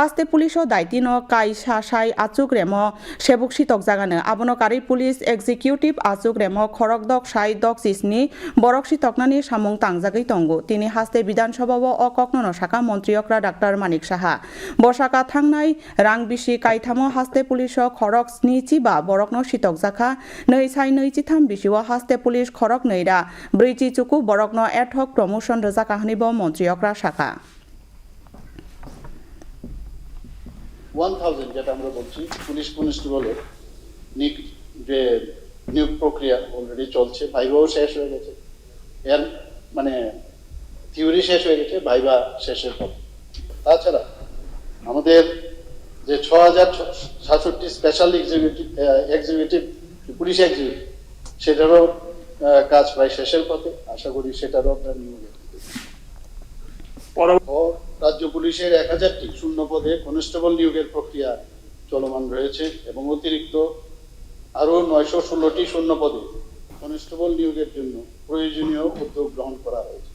হাস্তে police ও দায়িত্ব কাই সাসাই আচুক রেম সেবুক সিতক জাগানো। আবনো কারি পুলিশ এক্সিকিউটিভ আচুক রেম খরক দক সাই দক সিসনি বরক সিতকনানি সামুং তাংজাগৈ তঙ্গু। তিনি হাস্তে বিধানসভা ও ককনন শাখা মন্ত্রীয়করা ডাক্তার মানিক সাহা। বসাকা থাংনাই রাং বিসি কাইথামো হাস্তে পুলিশ খরক স্নি চিবা বরকন সিতক জাখা। नै সাই नै চিথাম বিসিও হাস্তে পুলিশ খরক নৈরা। ব্রৈচি চুকু বরকন এঠক প্রমোশন রোজা কাহানিব মন্ত্রীয়করা শাখা। ওয়ান থাউজেন্ড যেটা আমরা বলছি পুলিশ কনস্টেবলের নিক- যে নিয়োগ প্রক্রিয়া অলরেডি চলছে ভাইভাও শেষ হয়ে গেছে। এর মানে থিওরি শেষ হয়ে গেছে ভাইভা শেষের পর তাছাড়া আমাদের যে ছ হাজার সাতষট্টি special executive executive police executive সেটারও কাজ প্রায় শেষের পথে। আশা করি সেটারও আমরা নিয়োগ ও রাজ্য পুলিশের এক হাজারটি শূন্য পদে কনস্টেবল নিয়োগের প্রক্রিয়া চলমান রয়েছে এবং অতিরিক্ত আরও নয়শো ষোলোটি শূন্য পদে কনস্টেবল নিয়োগের জন্য প্রয়োজনীয় উদ্যোগ গ্রহণ করা হয়েছে।